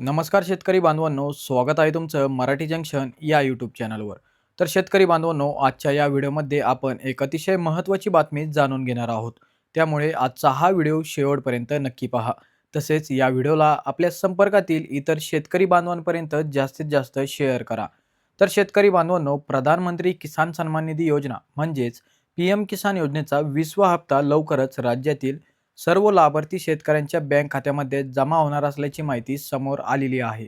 नमस्कार शेतकरी बांधवांनो स्वागत आहे तुमचं मराठी जंक्शन या यूट्यूब चॅनलवर तर शेतकरी बांधवांनो आजच्या या व्हिडिओमध्ये आपण एक अतिशय महत्त्वाची बातमी जाणून घेणार आहोत. त्यामुळे आजचा हा व्हिडिओ शेवटपर्यंत नक्की पहा. तसेच या व्हिडिओला आपल्या संपर्कातील इतर शेतकरी बांधवांपर्यंत जास्तीत जास्त शेअर करा. तर शेतकरी बांधवांनो प्रधानमंत्री किसान सन्मान निधी योजना म्हणजेच पी एम किसान योजनेचा विसवा हप्ता लवकरच राज्यातील सर्व लाभार्थी शेतकऱ्यांच्या बँक खात्यामध्ये जमा होणार असल्याची माहिती समोर आलेली आहे.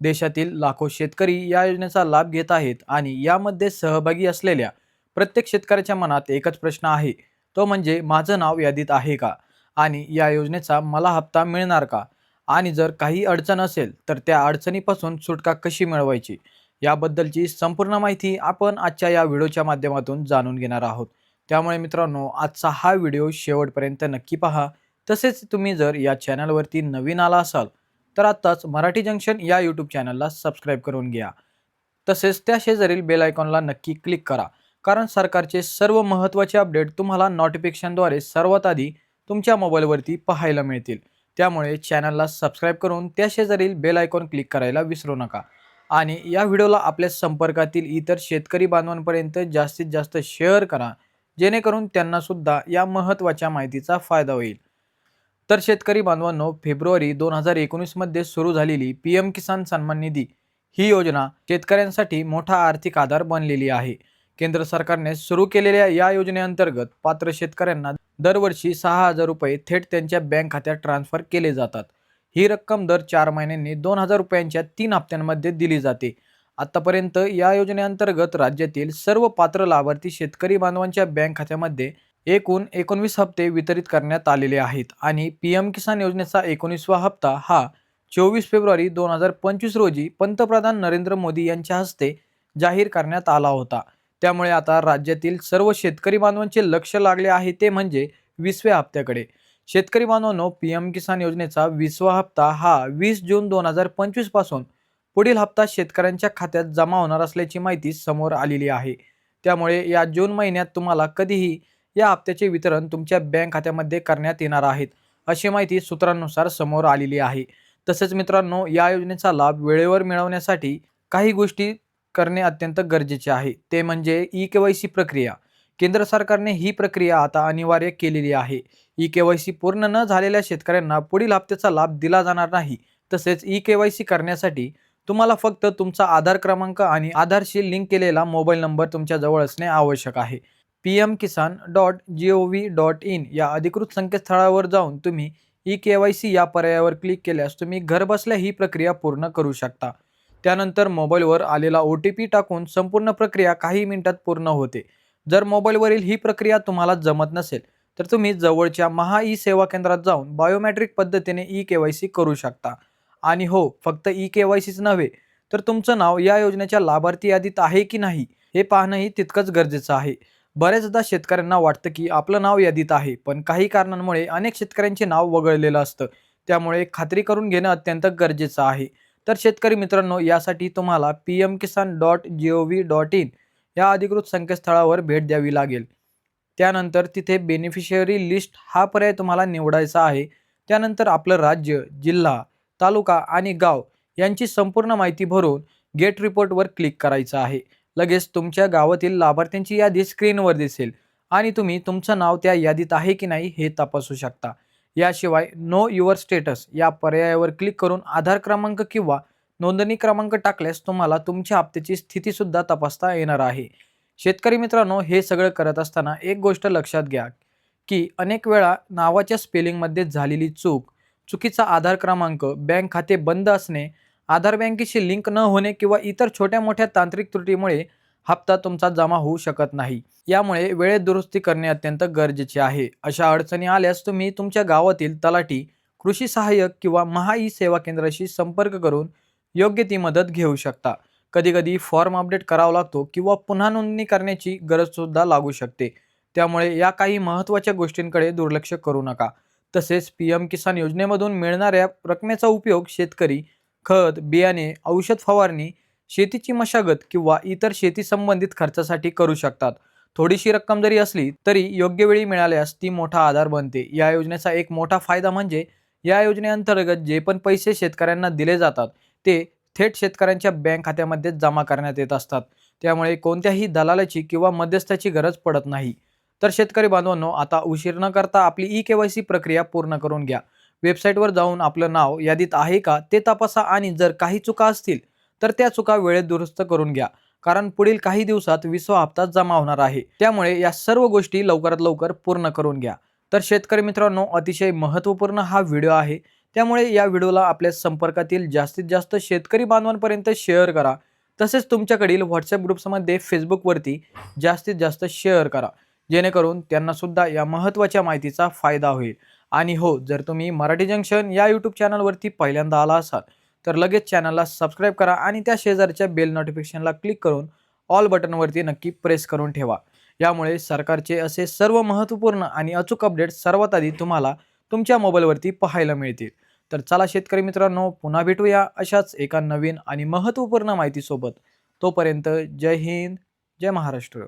देशातील लाखो शेतकरी या योजनेचा लाभ घेत आहेत आणि यामध्ये सहभागी असलेल्या प्रत्येक शेतकऱ्याच्या मनात एकच प्रश्न आहे. तो म्हणजे माझं नाव यादीत आहे का? आणि या योजनेचा मला हप्ता मिळणार का? आणि जर काही अडचण असेल तर त्या अडचणीपासून सुटका कशी मिळवायची? याबद्दलची संपूर्ण माहिती आपण आजच्या या व्हिडिओच्या माध्यमातून जाणून घेणार आहोत. त्यामुळे मित्रांनो आजचा हा व्हिडिओ शेवटपर्यंत नक्की पहा. तसेच तुम्ही जर या चॅनलवरती नवीन आला असाल तर आत्ताच मराठी जंक्शन या यूट्यूब चॅनलला सबस्क्राईब करून घ्या. तसेच त्या शेजारील बेल आयकॉनला नक्की क्लिक करा कारण सरकारचे सर्व महत्त्वाचे अपडेट तुम्हाला नोटिफिकेशनद्वारे सर्वात आधी तुमच्या मोबाईलवरती पाहायला मिळतील. त्यामुळे चॅनलला सबस्क्राईब करून त्या शेजारील बेल आयकॉन क्लिक करायला विसरू नका. आणि या व्हिडिओला आपल्या संपर्कातील इतर शेतकरी बांधवांपर्यंत जास्तीत जास्त शेअर करा. जेणेकरून त्यांना सुद्धा या महत्त्वाच्या माहितीचा फायदा होईल. तर शेतकरी बांधवांनो फेब्रुवारी दोन हजार एकोणीसमध्ये सुरू झालेली पी एम किसान सन्मान निधी ही योजना शेतकऱ्यांसाठी मोठा आर्थिक आधार बनलेली आहे. केंद्र सरकारने सुरू केलेल्या या योजनेअंतर्गत पात्र शेतकऱ्यांना दरवर्षी सहा हजार रुपये थेट त्यांच्या बँक खात्यात ट्रान्सफर केले जातात. ही रक्कम दर चार महिन्यांनी दोन हजार रुपयांच्या तीन हप्त्यांमध्ये दिली जाते. आतापर्यंत या योजनेअंतर्गत राज्यातील सर्व पात्र लाभार्थी शेतकरी बांधवांच्या बँक खात्यामध्ये एकूण एकोणवीस हप्ते वितरित करण्यात आलेले आहेत आणि पी एम किसान योजनेचा एकोणीसवा हप्ता हा चोवीस फेब्रुवारी दोन हजार पंचवीस रोजी पंतप्रधान नरेंद्र मोदी यांच्या हस्ते जाहीर करण्यात आला होता. त्यामुळे आता राज्यातील सर्व शेतकरी बांधवांचे लक्ष लागले आहे ते म्हणजे वीसव्या हप्त्याकडे. शेतकरी बांधवांनो पी एम किसान योजनेचा वीसवा हप्ता हा वीस जून दोन हजार पंचवीसपासून पुढील हप्ता शेतकऱ्यांच्या खात्यात जमा होणार असल्याची माहिती समोर आलेली आहे. त्यामुळे या जून महिन्यात तुम्हाला कधीही या हप्त्याचे वितरण तुमच्या बँक खात्यामध्ये करण्यात येणार आहेत अशी माहिती सूत्रांनुसार समोर आलेली आहे. तसेच मित्रांनो या योजनेचा लाभ वेळेवर मिळवण्यासाठी काही गोष्टी करणे अत्यंत गरजेचे आहे. ते म्हणजे ई के वाय सी प्रक्रिया. केंद्र सरकारने ही प्रक्रिया आता अनिवार्य केलेली आहे. ई के वाय सी पूर्ण न झालेल्या शेतकऱ्यांना पुढील हप्त्याचा लाभ दिला जाणार नाही. तसेच ई के वाय सी करण्यासाठी तुम्हाला फक्त तुमचा आधार क्रमांक आणि आधारशी लिंक केलेला मोबाईल नंबर तुमच्या जवळ असणे आवश्यक आहे. P M Kisan dot G O V dot in या अधिकृत संकेतस्थळावर जाऊन तुम्ही ई के वाय सी या पर्यायावर क्लिक केल्यास तुम्ही घरबसल्या ही प्रक्रिया पूर्ण करू शकता. त्यानंतर मोबाईलवर आलेला ओ टी पी टाकून संपूर्ण प्रक्रिया काही मिनिटात पूर्ण होते. जर मोबाईलवरील ही प्रक्रिया तुम्हाला जमत नसेल तर तुम्ही जवळच्या महा ई सेवा केंद्रात जाऊन बायोमॅट्रिक पद्धतीने ई के वाय सी करू शकता. आणि हो फक्त ई के वाय सीच नव्हे तर तुमचं नाव या योजनेच्या लाभार्थी यादीत आहे की नाही हे पाहणंही तितकंच गरजेचं आहे. बऱ्याचदा शेतकऱ्यांना वाटतं की आपलं नाव यादीत आहे पण काही कारणांमुळे अनेक शेतकऱ्यांचे नाव वगळलेलं असतं. त्यामुळे खात्री करून घेणं अत्यंत गरजेचं आहे. तर शेतकरी मित्रांनो यासाठी तुम्हाला P M Kisan dot G O V dot in या अधिकृत संकेतस्थळावर भेट द्यावी लागेल. त्यानंतर तिथे बेनिफिशियरी लिस्ट हा पर्याय तुम्हाला निवडायचा आहे. त्यानंतर आपलं राज्य जिल्हा तालुका आणि गाव यांची संपूर्ण माहिती भरून गेट रिपोर्टवर क्लिक करायचं आहे. लगेच तुमच्या गावातील लाभार्थ्यांची यादी स्क्रीनवर दिसेल आणि तुम्ही तुमचं नाव त्या यादीत आहे की नाही हे तपासू शकता. याशिवाय नो युअर स्टेटस या पर्यायावर क्लिक करून आधार क्रमांक किंवा नोंदणी क्रमांक टाकल्यास तुम्हाला तुमच्या हप्त्याची स्थितीसुद्धा तपासता येणार आहे. शेतकरी मित्रांनो हे सगळं करत असताना एक गोष्ट लक्षात घ्या की अनेक वेळा नावाच्या स्पेलिंगमध्ये झालेली चूक चुकीचा आधार क्रमांक बँक खाते बंद असणे आधार बँकेशी लिंक न होणे किंवा इतर छोट्या मोठ्या तांत्रिक त्रुटीमुळे हप्ता तुमचा जमा होऊ शकत नाही. यामुळे वेळेत दुरुस्ती करणे अत्यंत गरजेचे आहे. अशा अडचणी आल्यास तुम्ही तुमच्या गावातील तलाठी कृषी सहाय्यक किंवा महा ई सेवा केंद्राशी संपर्क करून योग्य ती मदत घेऊ शकता. कधीकधी फॉर्म अपडेट करावा लागतो किंवा पुन्हा नोंदणी करण्याची गरजसुद्धा लागू शकते. त्यामुळे या काही महत्त्वाच्या गोष्टींकडे दुर्लक्ष करू नका. तसेच पी एम किसान योजनेमधून मिळणाऱ्या रकमेचा उपयोग शेतकरी खत बियाणे औषध फवारणी शेतीची मशागत किंवा इतर शेती संबंधित खर्चासाठी करू शकतात. थोडीशी रक्कम जरी असली तरी योग्य वेळी मिळाल्यास ती मोठा आधार बनते. या योजनेचा एक मोठा फायदा म्हणजे या योजनेअंतर्गत जे पण पैसे शेतकऱ्यांना दिले जातात ते थेट शेतकऱ्यांच्या बँक खात्यामध्ये जमा करण्यात येत असतात. त्यामुळे कोणत्याही दलालाची किंवा मध्यस्थाची गरज पडत नाही. तर शेतकरी बांधवांनो आता उशीर न करता आपली ई के वाय सी प्रक्रिया पूर्ण करून घ्या. वेबसाईटवर जाऊन आपलं नाव यादीत आहे का ते तपासा आणि जर काही चुका असतील तर त्या चुका वेळेत दुरुस्त करून घ्या. कारण पुढील काही दिवसात विसवा हप्ता जमा होणार आहे. त्यामुळे या सर्व गोष्टी लवकरात लवकर पूर्ण करून घ्या. तर शेतकरी मित्रांनो अतिशय महत्त्वपूर्ण हा व्हिडिओ आहे. त्यामुळे या व्हिडिओला आपल्या संपर्कातील जास्तीत जास्त शेतकरी बांधवांपर्यंत शेअर करा. तसेच तुमच्याकडील व्हॉट्सअप ग्रुप्समध्ये फेसबुकवरती जास्तीत जास्त शेअर करा. जेणेकरून त्यांना सुद्धा या महत्त्वाच्या माहितीचा फायदा होईल. आणि हो जर तुम्ही मराठी जंक्शन या यूट्यूब चॅनलवरती पहिल्यांदा आला असाल तर लगेच चॅनलला सबस्क्राईब करा आणि त्या शेजारच्या बेल नोटिफिकेशनला क्लिक करून ऑल बटनवरती नक्की प्रेस करून ठेवा. यामुळे सरकारचे असे सर्व महत्त्वपूर्ण आणि अचूक अपडेट सर्वात आधी तुम्हाला तुमच्या मोबाईलवरती पाहायला मिळतील. तर चला शेतकरी मित्रांनो पुन्हा भेटूया अशाच एका नवीन आणि महत्त्वपूर्ण माहितीसोबत. तोपर्यंत जय हिंद जय महाराष्ट्र.